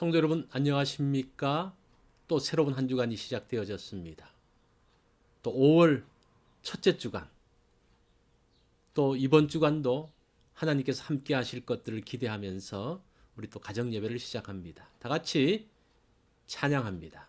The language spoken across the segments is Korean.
성도 여러분 안녕하십니까? 또 새로운 한 주간이 시작되어졌습니다. 또 5월 첫째 주간 또 이번 주간도 하나님께서 함께 하실 것들을 기대하면서 우리 또 가정 예배를 시작합니다. 다 같이 찬양합니다.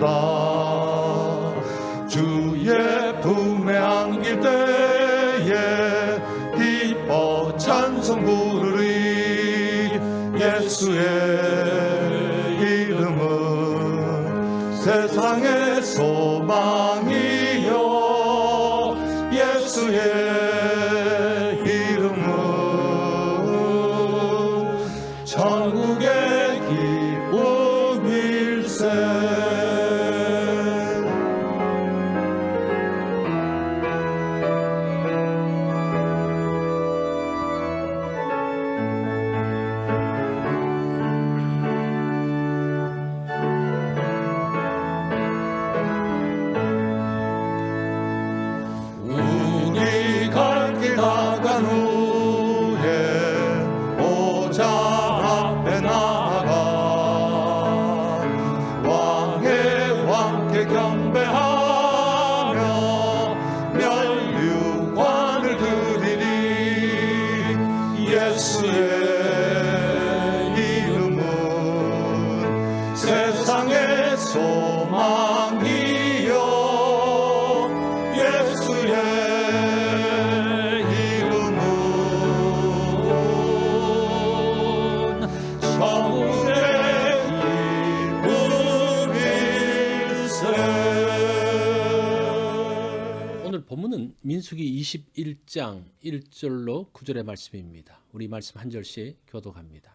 되도다. 주의 품에 안길 때에 기뻐 찬송 부르리. 예수의 이름은 세상의 소망이요. 예수의 왕께 민수기 21장 1절로 9절의 말씀입니다. 우리 말씀 한 절씩 교독합니다.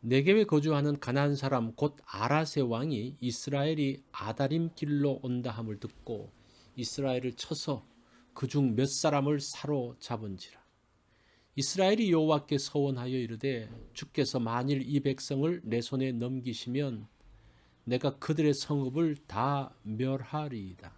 네겝에 거주하는 가나안 사람 곧 아라세 왕이 이스라엘이 아다림 길로 온다 함을 듣고 이스라엘을 쳐서 그 중 몇 사람을 사로잡은지라 이스라엘이 여호와께 서원하여 이르되 주께서 만일 이 백성을 내 손에 넘기시면 내가 그들의 성읍을 다 멸하리이다.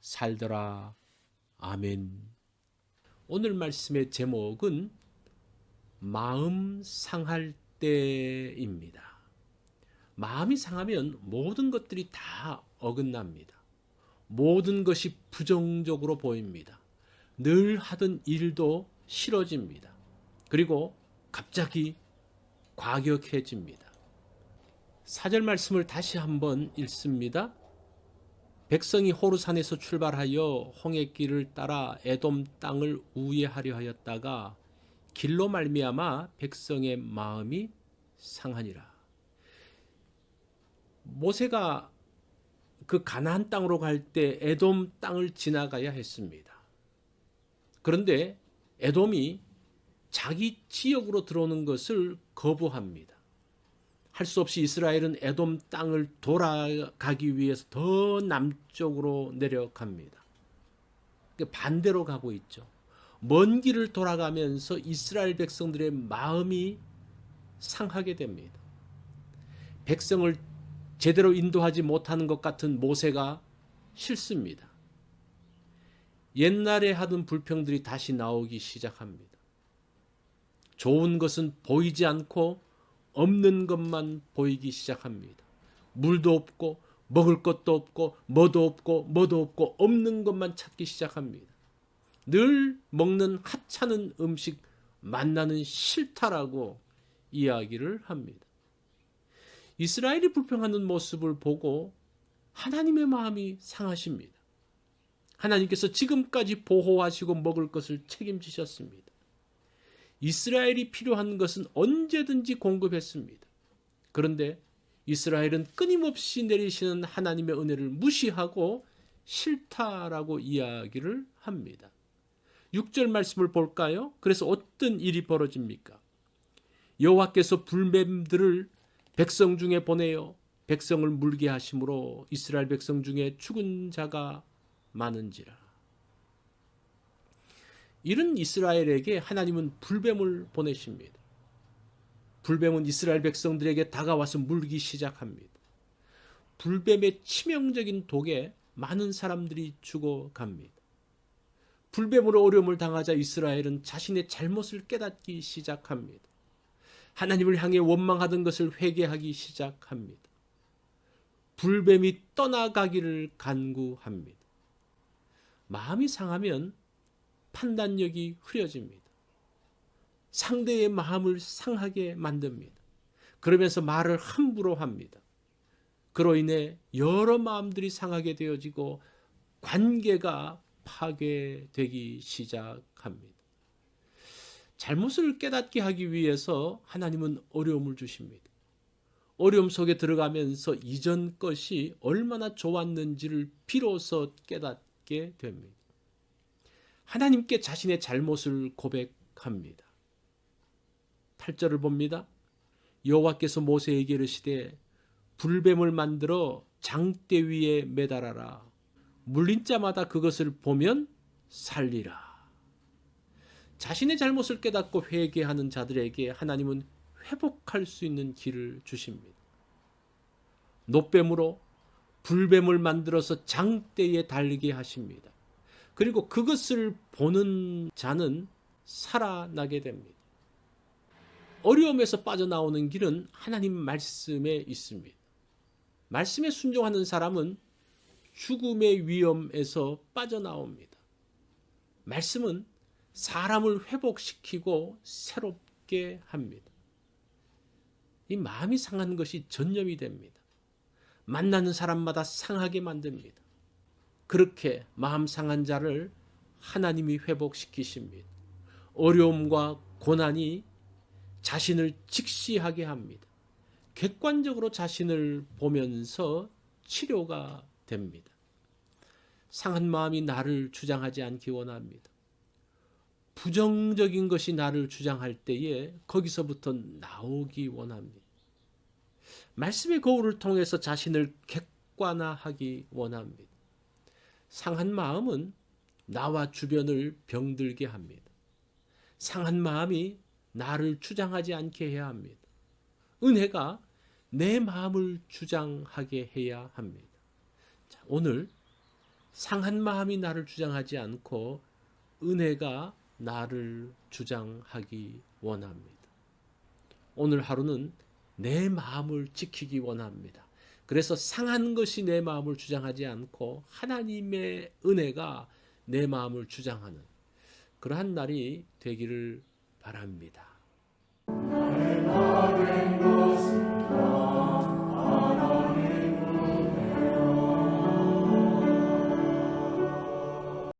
살더라. 아멘. 오늘 말씀의 제목은 마음 상할 때입니다. 마음이 상하면 모든 것들이 다 어긋납니다. 모든 것이 부정적으로 보입니다. 늘 하던 일도 싫어집니다. 그리고 갑자기 과격해집니다. 사절 말씀을 다시 한번 읽습니다. 백성이 호르산에서 출발하여 홍해길을 따라 에돔 땅을 우회하려 하였다가 길로 말미암아 백성의 마음이 상하니라. 모세가 그 가나안 땅으로 갈 때 에돔 땅을 지나가야 했습니다. 그런데 에돔이 자기 지역으로 들어오는 것을 거부합니다. 할 수 없이 이스라엘은 에돔 땅을 돌아가기 위해서 더 남쪽으로 내려갑니다. 그러니까 반대로 가고 있죠. 먼 길을 돌아가면서 이스라엘 백성들의 마음이 상하게 됩니다. 백성을 제대로 인도하지 못하는 것 같은 모세가 싫습니다. 옛날에 하던 불평들이 다시 나오기 시작합니다. 좋은 것은 보이지 않고 없는 것만 보이기 시작합니다. 물도 없고 먹을 것도 없고 뭐도 없고 뭐도 없고 없는 것만 찾기 시작합니다. 늘 먹는 하찮은 음식 만나는 싫다라고 이야기를 합니다. 이스라엘이 불평하는 모습을 보고 하나님의 마음이 상하십니다. 하나님께서 지금까지 보호하시고 먹을 것을 책임지셨습니다. 이스라엘이 필요한 것은 언제든지 공급했습니다. 그런데 이스라엘은 끊임없이 내리시는 하나님의 은혜를 무시하고 싫다라고 이야기를 합니다. 6절 말씀을 볼까요? 그래서 어떤 일이 벌어집니까? 여호와께서 불뱀들을 백성 중에 보내어 백성을 물게 하심으로 이스라엘 백성 중에 죽은 자가 많은지라. 이런 이스라엘에게 하나님은 불뱀을 보내십니다. 불뱀은 이스라엘 백성들에게 다가와서 물기 시작합니다. 불뱀의 치명적인 독에 많은 사람들이 죽어갑니다. 불뱀으로 어려움을 당하자 이스라엘은 자신의 잘못을 깨닫기 시작합니다. 하나님을 향해 원망하던 것을 회개하기 시작합니다. 불뱀이 떠나가기를 간구합니다. 마음이 상하면 판단력이 흐려집니다. 상대의 마음을 상하게 만듭니다. 그러면서 말을 함부로 합니다. 그로 인해 여러 마음들이 상하게 되어지고 관계가 파괴되기 시작합니다. 잘못을 깨닫게 하기 위해서 하나님은 어려움을 주십니다. 어려움 속에 들어가면서 이전 것이 얼마나 좋았는지를 비로소 깨닫게 됩니다. 하나님께 자신의 잘못을 고백합니다. 8절을 봅니다. 여호와께서 모세에게 이르시되 불뱀을 만들어 장대 위에 매달아라. 물린 자마다 그것을 보면 살리라. 자신의 잘못을 깨닫고 회개하는 자들에게 하나님은 회복할 수 있는 길을 주십니다. 노뱀으로 불뱀을 만들어서 장대에 달리게 하십니다. 그리고 그것을 보는 자는 살아나게 됩니다. 어려움에서 빠져나오는 길은 하나님 말씀에 있습니다. 말씀에 순종하는 사람은 죽음의 위험에서 빠져나옵니다. 말씀은 사람을 회복시키고 새롭게 합니다. 이 마음이 상한 것이 전염이 됩니다. 만나는 사람마다 상하게 만듭니다. 그렇게 마음 상한 자를 하나님이 회복시키십니다. 어려움과 고난이 자신을 직시하게 합니다. 객관적으로 자신을 보면서 치료가 됩니다. 상한 마음이 나를 주장하지 않기 원합니다. 부정적인 것이 나를 주장할 때에 거기서부터 나오기 원합니다. 말씀의 거울을 통해서 자신을 객관화하기 원합니다. 상한 마음은 나와 주변을 병들게 합니다. 상한 마음이 나를 주장하지 않게 해야 합니다. 은혜가 내 마음을 주장하게 해야 합니다. 자, 오늘 상한 마음이 나를 주장하지 않고 은혜가 나를 주장하기 원합니다. 오늘 하루는 내 마음을 지키기 원합니다. 그래서 상한 것이 내 마음을 주장하지 않고 하나님의 은혜가 내 마음을 주장하는 그러한 날이 되기를 바랍니다.